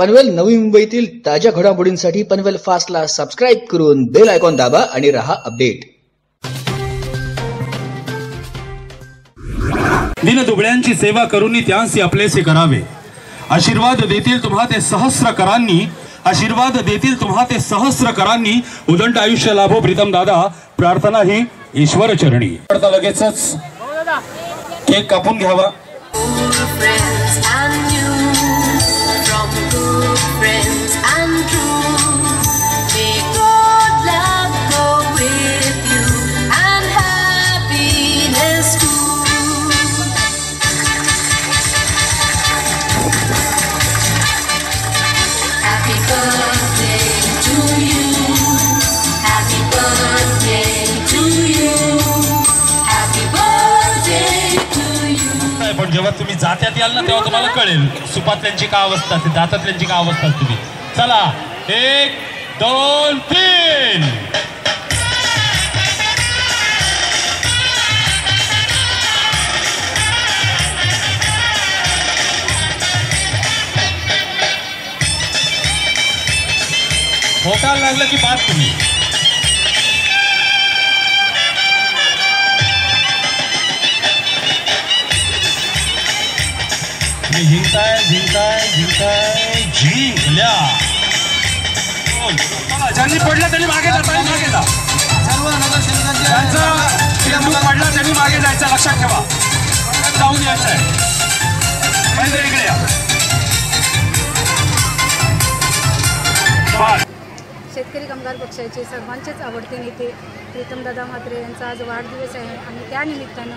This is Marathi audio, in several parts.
पनवेल नवी मुंबईतील ताज्या घडामोडींसाठी पनवेल फास्टला सबस्क्राईब करून बेल आयकॉन दाबा आणि रहा अपडेट दिनदुबळ्यांची सेवा करूनी त्यांसी आपलेसे करावे. आशीर्वाद देतील तुम्हा ते सहस्र करांनी आशीर्वाद देतील तुम्हा ते सहस्र करांनी उदंड आयुष्य लाभो प्रीतम दादा प्रार्थना ही ईश्वर चरणी. लगेचच केक कापून घ्यावा. Friends जेव्हा तुम्ही जात्यात याल ना तेव्हा तुम्हाला कळेल. सुपातल्यांची काय अवस्था असते दातातल्यांची काय अवस्था असते चला एक दोन तीन. खोटायला लागलं की बात तुम्ही. तुम्ही जिंकताय जिंकताय जिंकताय जिंकल्या. ज्यांनी पडलं त्यांनी मागे जाता मागे जा. ज्यांचा चेंडू पडला त्यांनी मागे जायचं लक्षात ठेवा. जाऊन यायचं आहे. पहिले इकडे या. शेतकरी कामगार पक्षाचे सर्वांचेच आवडते नेते प्रीतमदादा म्हात्रे यांचा आज वाढदिवस आहे आणि त्यानिमित्तानं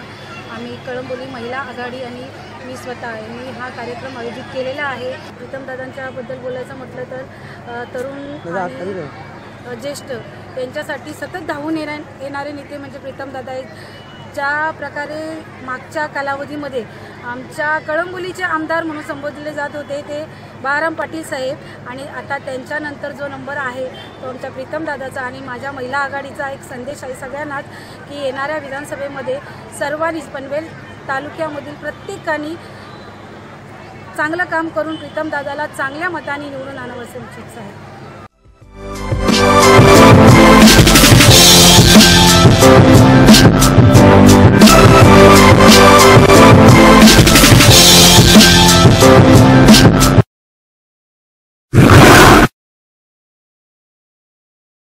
आम्ही कळंबोली महिला आघाडी आणि मी स्वतः यांनी हा कार्यक्रम आयोजित केलेला आहे. प्रीतमदादांच्याबद्दल बोलायचं म्हटलं तर तरुण ज्येष्ठ यांच्यासाठी सतत धावून येण्या येणारे नेते म्हणजे प्रीतमदादा आहेत. ज्या प्रकारे मागच्या कालावधीमध्ये आमच्या कळंबोलीचे आमदार म्हणून संबोधले जात होते ते बाराम पाटील साहेब. आणि आता त्यांच्यानंतर जो नंबर आहे तो आमच्या प्रीतमदादाचा आणि माझ्या महिला आघाडीचा एक संदेश आहे सगळ्यांनाच की येणाऱ्या विधानसभेमध्ये सर्वांनीच पनवेल तालुक्यामधील प्रत्येकाने चांगलं काम करून प्रीतमदादाला चांगल्या मताने निवडून आणावं असं इच्छित आहे.